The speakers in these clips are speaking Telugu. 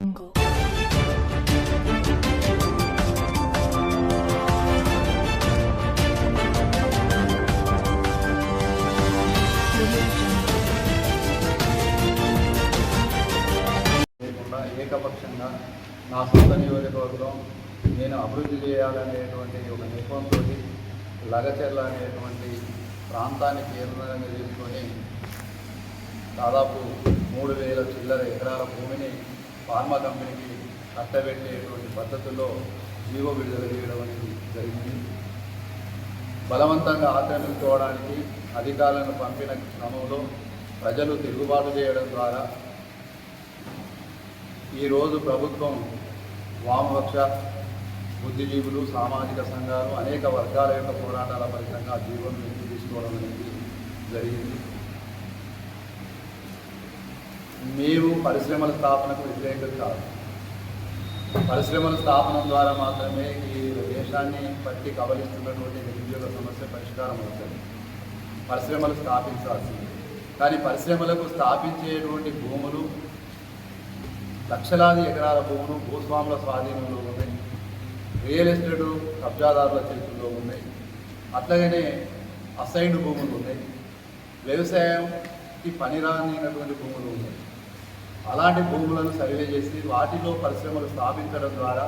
ఏకపక్షంగా నా సొంత నియోజకవర్గం నేను అభివృద్ధి చేయాలనేటువంటి ఒక నిపుణంతో లగచెర్ల అనేటువంటి ప్రాంతాన్ని కేంద్రంగా చేసుకొని దాదాపు మూడు వేల చిల్లర ఎకరాల భూమిని ఫార్మా కంపెనీకి కట్టబెట్టేటువంటి పద్ధతుల్లో జీవో విడుదల చేయడం అనేది జరిగింది. బలవంతంగా ఆక్రమించుకోవడానికి అధికారులను పంపిన క్రమంలో ప్రజలు తిరుగుబాటు చేయడం ద్వారా ఈరోజు ప్రభుత్వం వామపక్ష బుద్ధిజీవులు సామాజిక సంఘాలు అనేక వర్గాల యొక్క పోరాటాల ఫలితంగా జీవనం తీసుకోవడం అనేది జరిగింది. మేము పరిశ్రమల స్థాపనకు వ్యతిరేకం కాదు. పరిశ్రమల స్థాపన ద్వారా మాత్రమే ఈ దేశాన్ని పట్టి కబలిస్తున్నటువంటి నిరుద్యోగ సమస్య పరిష్కారం అవుతుంది. పరిశ్రమలు స్థాపించాల్సింది. కానీ పరిశ్రమలకు స్థాపించేటువంటి భూములు లక్షలాది ఎకరాల భూములు భూస్వాముల స్వాధీనంలో ఉన్నాయి. రియల్ ఎస్టేట్ కబ్జాదారుల చేతుల్లో ఉన్నాయి. అట్లాగనే అసైన్డ్ భూములు ఉన్నాయి. వ్యవసాయంకి పనిరానినటువంటి భూములు ఉన్నాయి. అలాంటి భూములను సర్వే చేసి వాటిలో పరిశ్రమలు స్థాపించడం ద్వారా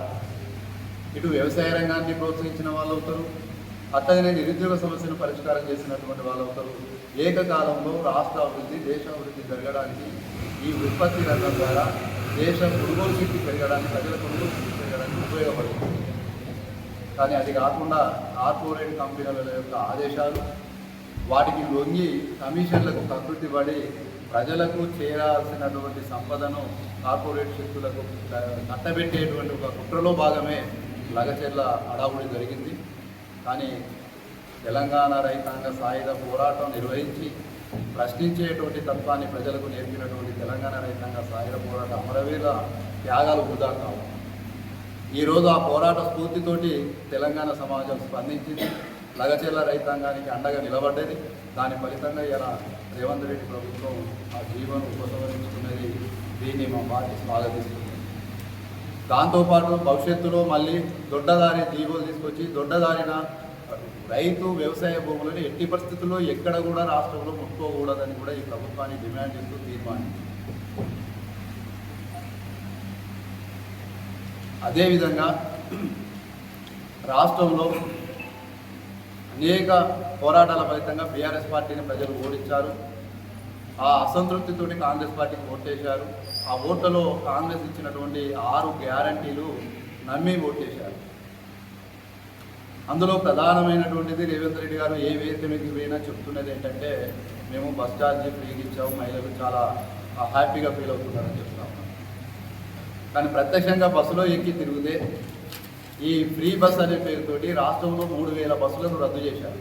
ఇటు వ్యవసాయ రంగాన్ని ప్రోత్సహించిన వాళ్ళు అవుతారు. అట్లాగనే నిరుద్యోగ సమస్యను పరిష్కారం చేసినటువంటి వాళ్ళు అవుతారు. ఏకకాలంలో రాష్ట్ర అభివృద్ధి దేశ అభివృద్ధి జరగడానికి ఈ ఉత్పత్తి రంగం ద్వారా దేశ కొనుగోలు శక్తి పెరగడానికి ప్రజల కొనుగోలు శక్తి పెరగడానికి ఉపయోగపడుతుంది. కానీ అది కాకుండా కార్పొరేట్ కంపెనీల యొక్క ఆదేశాలు వాటికి లొంగి కమిషన్లకు ప్రకృతి పడి ప్రజలకు చేరాల్సినటువంటి సంపదను కార్పొరేట్ శక్తులకు కట్టబెట్టేటువంటి ఒక కుట్రలో భాగమే లగచెర్ల అడావుడి జరిగింది. కానీ తెలంగాణ రైతాంగ సాయుధ పోరాటం నిర్వహించి ప్రశ్నించేటువంటి తత్వాన్ని ప్రజలకు నేర్పినటువంటి తెలంగాణ రైతాంగ సాయుధ పోరాట అమరవీర త్యాగాలు వృధా కావు ఈరోజు ఆ పోరాట స్ఫూర్తితోటి తెలంగాణ సమాజం స్పందించింది. లగచెర్ల రైతాంగానికి అండగా నిలబడ్డది. దాని ఫలితంగా ఇలా రేవంత్ రెడ్డి ప్రభుత్వం ఆ జీవనం ఉపసంహరించుకున్నది దీన్ని మా పార్టీ స్వాగతిస్తుంది. దాంతోపాటు భవిష్యత్తులో మళ్ళీ దొడ్డదారి జీవోలు తీసుకొచ్చి దొడ్డదారిన రైతు వ్యవసాయ భూములను ఎట్టి పరిస్థితుల్లో ఎక్కడ కూడా రాష్ట్రంలో ముట్టుకోకూడదని కూడా ఈ ప్రభుత్వాన్ని డిమాండ్ చేస్తూ తీర్మానించింది. అదేవిధంగా రాష్ట్రంలో అనేక పోరాటాల ఫలితంగా బీఆర్ఎస్ పార్టీని ప్రజలు ఓడించారు. ఆ అసంతృప్తితో కాంగ్రెస్ పార్టీకి ఓటేశారు. ఆ ఓట్లలో కాంగ్రెస్ ఇచ్చినటువంటి ఆరు గ్యారంటీలు నమ్మి ఓటేశారు. అందులో ప్రధానమైనటువంటిది రేవంత్ రెడ్డి గారు ఏ వేదిక మీదకి పోయినా చెప్తున్నది ఏంటంటే మేము బస్ ఛార్జీ ఫ్రీగా ఇచ్చాము మహిళలు చాలా హ్యాపీగా ఫీల్ అవుతున్నారని చెప్తాము. కానీ ప్రత్యక్షంగా బస్సులో ఎక్కి తిరిగితే ఈ ఫ్రీ బస్ అనే పేరుతోటి రాష్ట్రంలో మూడు వేల బస్సులను రద్దు చేశారు.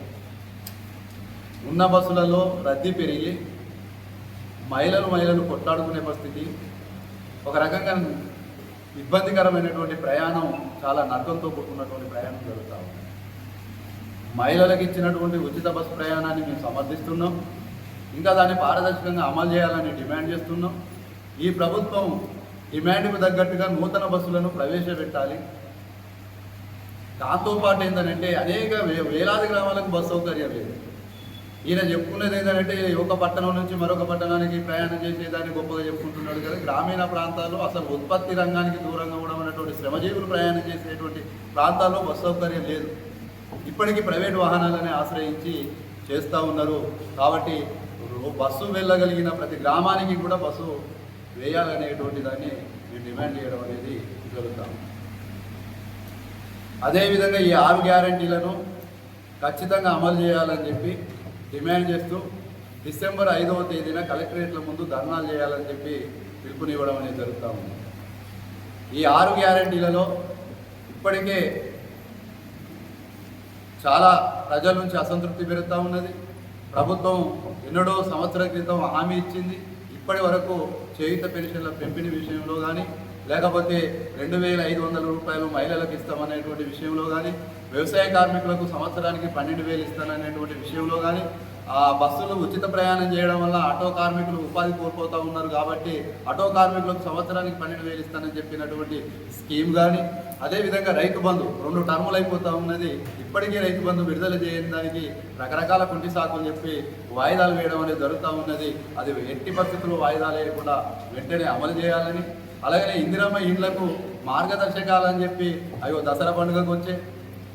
ఉన్న బస్సులలో రద్దీ పెరిగి మహిళలు మహిళలు కొట్లాడుకునే పరిస్థితి ఒక రకంగా ఇబ్బందికరమైనటువంటి ప్రయాణం చాలా నరకంతో కూడుకున్నటువంటి ప్రయాణం జరుగుతూ ఉంది. మహిళలకు ఇచ్చినటువంటి ఉచిత బస్సు ప్రయాణాన్ని మేము సమర్థిస్తున్నాం. ఇంకా దాన్ని పారదర్శకంగా అమలు చేయాలని డిమాండ్ చేస్తున్నాం. ఈ ప్రభుత్వం డిమాండ్కు తగ్గట్టుగా నూతన బస్సులను ప్రవేశపెట్టాలి. దాంతో పాటు ఏంటంటే అనేక వే- వేలాది గ్రామాలకు బస్సు సౌకర్యం లేదు. ఈయన చెప్పుకునేది ఏంటంటే ఒక పట్టణం నుంచి మరొక పట్టణానికి ప్రయాణం చేసేదాన్ని గొప్పగా చెప్పుకుంటున్నాడు కదా. గ్రామీణ ప్రాంతాల్లో అసలు ఉత్పత్తి రంగానికి దూరంగా ఉండమన్నటువంటి శ్రమజీవులు ప్రయాణం చేసేటువంటి ప్రాంతాల్లో బస్సు సౌకర్యం లేదు. ఇప్పటికీ ప్రైవేట్ వాహనాలని ఆశ్రయించి చేస్తూ ఉన్నారు. కాబట్టి బస్సు వెళ్ళగలిగిన ప్రతి గ్రామానికి కూడా బస్సు వేయాలనేటువంటి దాన్ని మేము డిమాండ్ చేయడం అనేది జరుగుతాం అదేవిధంగా ఈ ఆరు గ్యారంటీలను ఖచ్చితంగా అమలు చేయాలని చెప్పి డిమాండ్ చేస్తూ డిసెంబర్ ఐదవ తేదీన కలెక్టరేట్ల ముందు ధర్నాలు చేయాలని చెప్పి పిలుపునివ్వడం అనేది జరుగుతూ ఉంది. ఈ ఆరు గ్యారంటీలలో ఇప్పటికే చాలా ప్రజల నుంచి అసంతృప్తి పెరుగుతూ ఉన్నది. ప్రభుత్వం ఎన్నడో సంవత్సరాల క్రితం హామీ ఇచ్చింది. ఇప్పటి వరకు చేయుత పెన్షన్ల పెంపిణీ విషయంలో కానీ లేకపోతే రెండు వేల ఐదు వందల రూపాయలు మహిళలకు ఇస్తామనేటువంటి విషయంలో కానీ వ్యవసాయ కార్మికులకు సంవత్సరానికి పన్నెండు వేలు ఇస్తాననేటువంటి విషయంలో కానీ ఆ బస్సులు ఉచిత ప్రయాణం చేయడం వల్ల ఆటో కార్మికులు ఉపాధి కోల్పోతూ ఉన్నారు కాబట్టి ఆటో కార్మికులకు సంవత్సరానికి పన్నెండు వేలు ఇస్తానని చెప్పినటువంటి స్కీమ్ కానీ అదేవిధంగా రైతు బంధు రెండు టర్ములు అయిపోతూ ఉన్నది. ఇప్పటికీ రైతు బంధు విడుదల చేయని దానికి రకరకాల కుంటి సాకులు చెప్పి వాయిదాలు వేయడం అనేది జరుగుతూ ఉన్నది. అది ఎట్టి పరిస్థితుల్లో వాయిదాలు వేయకుండా వెంటనే అమలు చేయాలని అలాగనే ఇందిరమ్మ ఇండ్లకు మార్గదర్శకాలు అని చెప్పి అయ్యో దసరా పండుగకు వచ్చే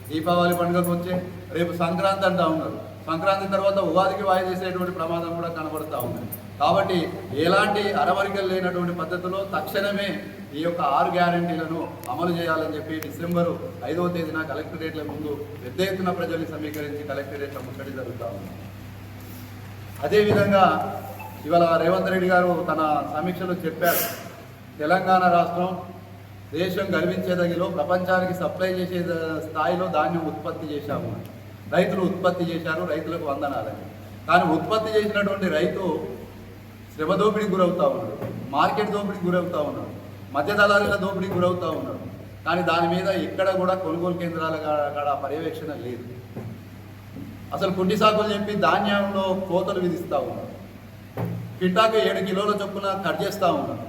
దీపావళి పండుగకు వచ్చే రేపు సంక్రాంతి అంటా ఉన్నారు. సంక్రాంతి తర్వాత ఉగాదికి వాయిదేసేటువంటి ప్రమాదం కూడా కనబడుతూ ఉంది. కాబట్టి ఎలాంటి అరవరికలు లేనటువంటి పద్ధతిలో తక్షణమే ఈ యొక్క ఆరు గ్యారంటీలను అమలు చేయాలని చెప్పి డిసెంబరు ఐదవ తేదీన కలెక్టరేట్ల ముందు పెద్ద ఎత్తున ప్రజల్ని సమీకరించి కలెక్టరేట్ల ముట్టడి జరుగుతూ ఉంది. అదేవిధంగా ఇవాళ రేవంత్ రెడ్డి గారు తన సమీక్షలో చెప్పారు. తెలంగాణ రాష్ట్రం దేశం గర్వించేదగిలో ప్రపంచానికి సప్లై చేసే స్థాయిలో ధాన్యం ఉత్పత్తి చేశాము. రైతులు ఉత్పత్తి చేశారు రైతులకు వందనాలని కానీ ఉత్పత్తి చేసినటువంటి రైతు శ్రమ దోపిడీకి గురవుతా ఉన్నాడు మార్కెట్ దోపిడీకి గురవుతూ ఉన్నాడు మధ్య దళారుల దోపిడీకి గురవుతూ ఉన్నాడు. కానీ దాని మీద ఎక్కడ కూడా కొనుగోలు కేంద్రాల కాడ పర్యవేక్షణ లేదు. అసలు కుంటి సాకులు చెప్పి ధాన్యంలో కోతలు విధిస్తూ ఉన్నారు కిటాకు ఏడు కిలోల చొప్పున కట్ చేస్తూ ఉన్నారు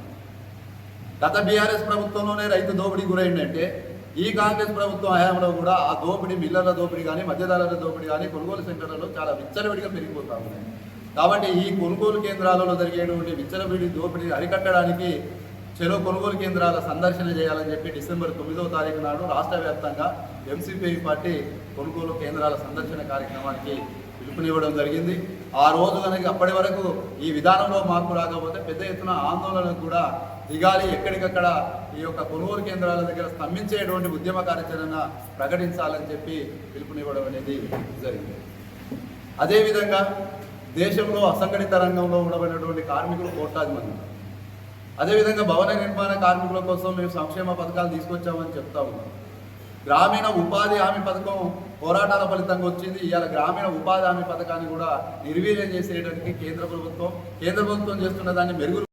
గత బీఆర్ఎస్ ప్రభుత్వంలోనే రైతు దోపిడీ గురైందంటే ఈ కాంగ్రెస్ ప్రభుత్వం హయాంలో కూడా ఆ దోపిడీ మిల్లర్ల దోపిడీ కానీ మధ్యదారుల దోపిడీ కానీ కొనుగోలు సెంటర్లలో చాలా విచ్చలవిడిగా పెరిగిపోతా ఉన్నాయి. కాబట్టి ఈ కొనుగోలు కేంద్రాలలో జరిగేటువంటి విచ్చలవిడి దోపిడీ అరికట్టడానికి చెరో కొనుగోలు కేంద్రాల సందర్శన చేయాలని చెప్పి డిసెంబర్ తొమ్మిదవ తారీఖు నాడు రాష్ట్ర వ్యాప్తంగా ఎంసీపీ పార్టీ కొనుగోలు కేంద్రాల సందర్శన కార్యక్రమానికి పిలుపునివ్వడం జరిగింది. ఆ రోజు కనుక అప్పటి వరకు ఈ విధానంలో మార్పు రాకపోతే పెద్ద ఎత్తున ఆందోళనకు కూడా దిగాలి. ఎక్కడికక్కడ ఈ యొక్క కొనుగోలు కేంద్రాల దగ్గర స్తంభించేటువంటి ఉద్యమ కార్యాచరణ ప్రకటించాలని చెప్పి పిలుపునివ్వడం అనేది జరిగింది. అదేవిధంగా దేశంలో అసంఘటిత రంగంలో ఉండబడినటువంటి కార్మికులు కోట్లాది మంది అదేవిధంగా భవన నిర్మాణ కార్మికుల కోసం మేము సంక్షేమ పథకాలు తీసుకొచ్చామని చెప్తా ఉన్నాం. గ్రామీణ ఉపాధి హామీ పథకం పోరాటాల ఫలితంగా వచ్చింది. ఇవాళ గ్రామీణ ఉపాధి హామీ పథకాన్ని కూడా నిర్వీర్యం చేసేయడానికి కేంద్ర ప్రభుత్వం కేంద్ర ప్రభుత్వం చేస్తున్న దాన్ని మెరుగు